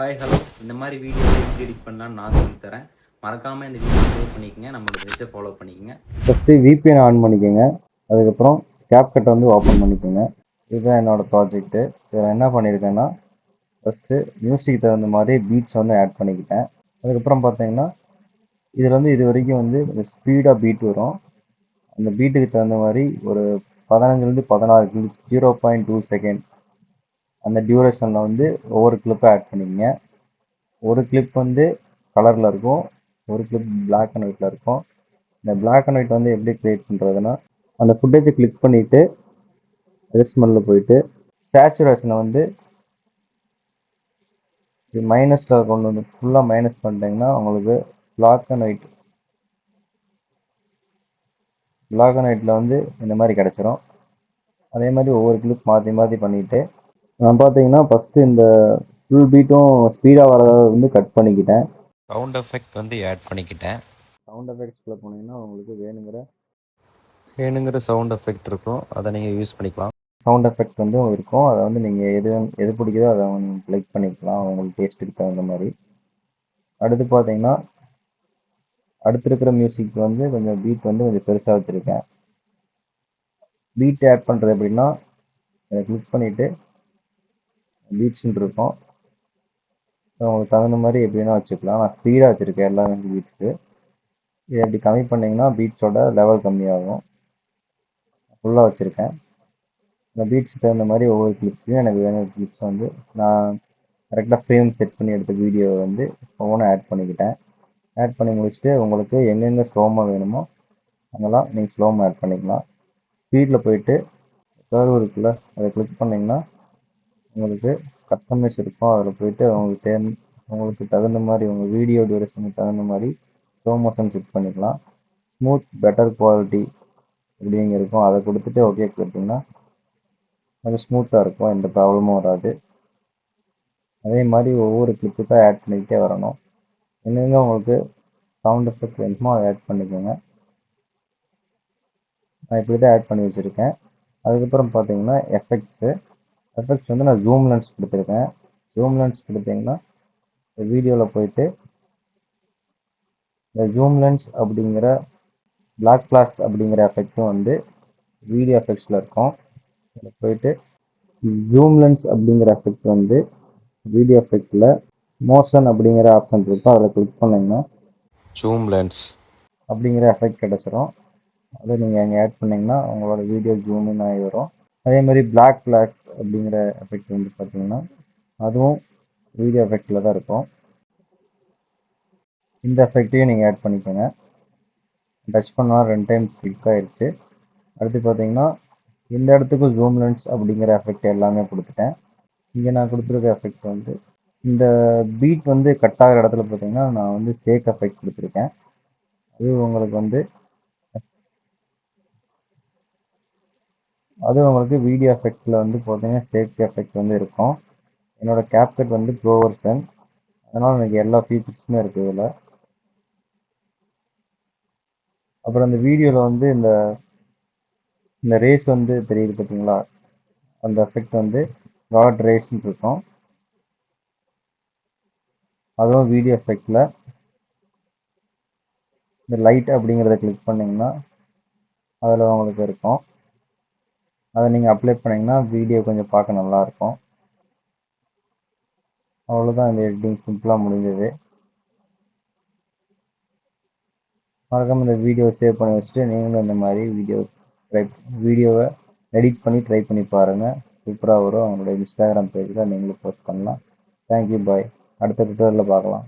Hi hello இந்த மாதிரி video எப்படி எடிட் பண்ணலாம்னு நான் சொல்லி தரேன். மறக்காமல் இந்த வீடியோ சேவ் பண்ணிக்கங்க. நம்மளோட பேஜை ஃபாலோ பண்ணிக்கங்க. ஃபஸ்ட்டு விபிஎன் ஆன் பண்ணிக்கோங்க. அதுக்கப்புறம் கேப்கட்டை வந்து ஓப்பன் பண்ணிக்கோங்க. இதுதான் என்னோட ப்ராஜெக்ட்டு இதில் என்ன பண்ணியிருக்கேன்னா ஃபஸ்ட்டு மியூசிக் தகுந்த மாதிரி பீட்ஸ் வந்து ஆட் பண்ணிக்கிட்டேன். அதுக்கப்புறம் பார்த்தீங்கன்னா இதில் வந்து இது வரைக்கும் வந்து ஸ்பீடாக பீட் வரும். அந்த பீட்டுக்கு தகுந்த மாதிரி ஒரு பதினஞ்சுலேருந்து பதினாறு ஜீரோ பாயிண்ட் டூ செகண்ட் அந்த டியூரேஷனில் வந்து ஒவ்வொரு கிளிப்பை ஆட் பண்ணிக்கங்க. ஒரு கிளிப் வந்து கலரில் இருக்கும் ஒரு கிளிப் பிளாக் அண்ட் ஒயிட்டில் இருக்கும். இந்த பிளாக் அண்ட் ஒயிட் வந்து எப்படி க்ரியேட் பண்ணுறதுன்னா அந்த ஃபுட்டேஜை கிளிக் பண்ணிவிட்டு ரெஸ்மெல்லில் போயிட்டு சேச்சுரேஷனை வந்து மைனஸில் கொண்டு வந்து ஃபுல்லாக மைனஸ் பண்ணிட்டீங்கன்னா உங்களுக்கு black and white black and ஒயிட்டில் வந்து இந்த மாதிரி கிடச்சிரும். அதே மாதிரி ஒவ்வொரு கிளிப் மாற்றி மாற்றி பண்ணிவிட்டு பார்த்தீங்கன்னா ஃபஸ்ட்டு இந்த ஃபுல் பீட்டும் ஸ்பீடாக வரதை வந்து கட் பண்ணிக்கிட்டேன். சவுண்ட் எஃபெக்ட் வந்து ஆட் பண்ணிக்கிட்டேன். சவுண்ட் எஃபெக்ட்ஸில் போனீங்கன்னா உங்களுக்கு வேணுங்கிற வேணுங்கிற சவுண்ட் எஃபெக்ட் இருக்கும். அதை நீங்கள் யூஸ் பண்ணிக்கலாம். சவுண்ட் எஃபெக்ட் வந்து இருக்கும். அதை வந்து நீங்கள் எது எது பிடிக்குதோ அதை நீங்கள் லைக் பண்ணிக்கலாம். உங்களுக்கு டேஸ்ட்டுக்கு தகுந்த மாதிரி. அடுத்து பார்த்தீங்கன்னா அடுத்து இருக்கிற மியூசிக் வந்து கொஞ்சம் பீட் வந்து கொஞ்சம் பெருசாக வச்சுருக்கேன். பீட் ஆட் பண்ணுறது எப்படின்னா கிளிக் பண்ணிவிட்டு பீட்ஸ்ன்னு இருக்கும். உங்களுக்கு தகுந்த மாதிரி எப்படின்னா வச்சுக்கலாம். நான் ஸ்பீடாக வச்சுருக்கேன் எல்லாமே பீட்ஸு இதை எப்படி கம்மி பண்ணிங்கன்னா பீட்ஸோட லெவல் கம்மியாகும். ஃபுல்லாக வச்சுருக்கேன். இந்த பீட்ஸ் தகுந்த மாதிரி ஒவ்வொரு கிளிப்ஸையும் எனக்கு வேணும் கிளிப்ஸ் வந்து நான் கரெக்டாக ஃப்ரேம் செட் பண்ணி எடுத்த வீடியோவை வந்து ஒவ்வொன்றும் ஆட் பண்ணிக்கிட்டேன். ஆட் பண்ணி முடிச்சுட்டு உங்களுக்கு எங்கெங்கே ஸ்லோமாக வேணுமோ அங்கெல்லாம் நீங்கள் ஸ்லோமாக ஆட் பண்ணிக்கலாம். ஸ்பீடில் போயிட்டு கர்வ் இருக்குல்ல அதை கிளிக் பண்ணிங்கன்னா உங்களுக்கு கஸ்டமைஸ் இருக்கும். அதில் போயிட்டு அவங்களுக்கு தேர்ந்து உங்களுக்கு தகுந்த மாதிரி உங்கள் வீடியோ டியூரேஷனுக்கு தகுந்த மாதிரி ஸ்லோ மோஷன் செட் பண்ணிக்கலாம். ஸ்மூத் பெட்டர் குவாலிட்டி அப்படிங்க இருக்கும். அதை கொடுத்துட்டு ஓகே கொடுத்தீங்கன்னா அது ஸ்மூத்தாக இருக்கும். எந்த ப்ராப்ளமும் வராது. அதே மாதிரி ஒவ்வொரு கிளிப்புக்கும் ஆட் பண்ணிக்கிட்டே வரணும். என்னங்க உங்களுக்கு சவுண்ட் எஃபெக்ட் வேணுமோ அதை ஆட் பண்ணிக்கோங்க. நான் இப்படி தான் ஆட் பண்ணி வச்சுருக்கேன். அதுக்கப்புறம் பார்த்தீங்கன்னா எஃபெக்ட்ஸு எஃபெக்ட்ஸ் வந்து நான் ஜூம் லென்ஸ் கொடுத்துருக்கேன். ஜூம் லென்ஸ் கொடுத்தீங்கன்னா வீடியோவில் போயிட்டு இந்த ஜூம் லென்ஸ் அப்படிங்கிற பிளாக் கிளாஸ் அப்படிங்கிற எஃபெக்ட்டும் வந்து வீடியோ எஃபெக்ட்ஸில் இருக்கும். அதில் போயிட்டு ஜூம் லென்ஸ் அப்படிங்கிற எஃபெக்ட் வந்து வீடியோ எஃபெக்டில் மோஷன் அப்படிங்கிற ஆப்ஷன் இருக்கும். அதில் கிளிக் பண்ணிங்கன்னா ஜூம் லென்ஸ் அப்படிங்கிற எஃபெக்ட் கிடச்சிரும். அதை நீங்கள் அங்கே ஆட் பண்ணிங்கன்னா உங்களோட வீடியோ ஜூமின் ஆகி வரும். அதே மாதிரி பிளாக் பிளாக்ஸ் அப்படிங்கிற எஃபெக்ட் வந்து பார்த்தீங்கன்னா அதுவும் வீடியோ எஃபெக்டில் தான் இருக்கும். இந்த எஃபெக்ட்டையும் நீங்கள் ஆட் பண்ணிக்கோங்க. டச் பண்ணால் ரெண்டு டைம் கிளிக் ஆயிடுச்சு அடுத்து பார்த்தீங்கன்னா இந்த இடத்துக்கும் ஜூம் லென்ஸ் அப்படிங்கிற எஃபெக்ட் எல்லாமே கொடுத்துட்டேன். இங்கே நான் கொடுத்துருக்க எஃபெக்ட் வந்து இந்த பீட் வந்து கட் ஆகிற இடத்துல பார்த்தீங்கன்னா நான் வந்து சேக் எஃபெக்ட் கொடுத்துருக்கேன். அது உங்களுக்கு வந்து அது உங்களுக்கு வீடியோ எஃபெக்ட்ஸில் வந்து பார்த்தீங்கன்னா சேஃப்டி எஃபெக்ட் வந்து இருக்கும். என்னோட கேப்கட் வந்து ப்ரோ வெர்ஷன் அதனால் எனக்கு எல்லா ஃபீச்சர்ஸுமே இருக்குது இதில். அப்புறம் இந்த வீடியோவில் வந்து இந்த இந்த ரேஸ் வந்து தெரியுது பார்த்தீங்களா? அந்த எஃபெக்ட் வந்து ராட் ரேஸ்ன்னு இருக்கும். அதுவும் வீடியோ எஃபெக்டில் இந்த லைட் அப்படிங்கிறத கிளிக் பண்ணிங்கன்னா அதில் உங்களுக்கு இருக்கும். அதை நீங்கள் அப்ளை பண்ணிங்கன்னா வீடியோ கொஞ்சம் பார்க்க நல்லாயிருக்கும். அவ்வளோதான் இந்த எடிட்டிங் சிம்பிளாக முடிஞ்சது. மறக்காமல் இந்த வீடியோ சேவ் பண்ணி வச்சுட்டு நீங்களும் இந்த மாதிரி வீடியோ ட்ரை வீடியோவை எடிட் பண்ணி ட்ரை பண்ணி பாருங்கள் சூப்பராக வரும். அவங்களோட இன்ஸ்டாகிராம் பேஜில் நீங்களும் போஸ்ட் பண்ணலாம். தேங்க்யூ பாய் அடுத்த டுட்டோரியலில் பார்க்கலாம்.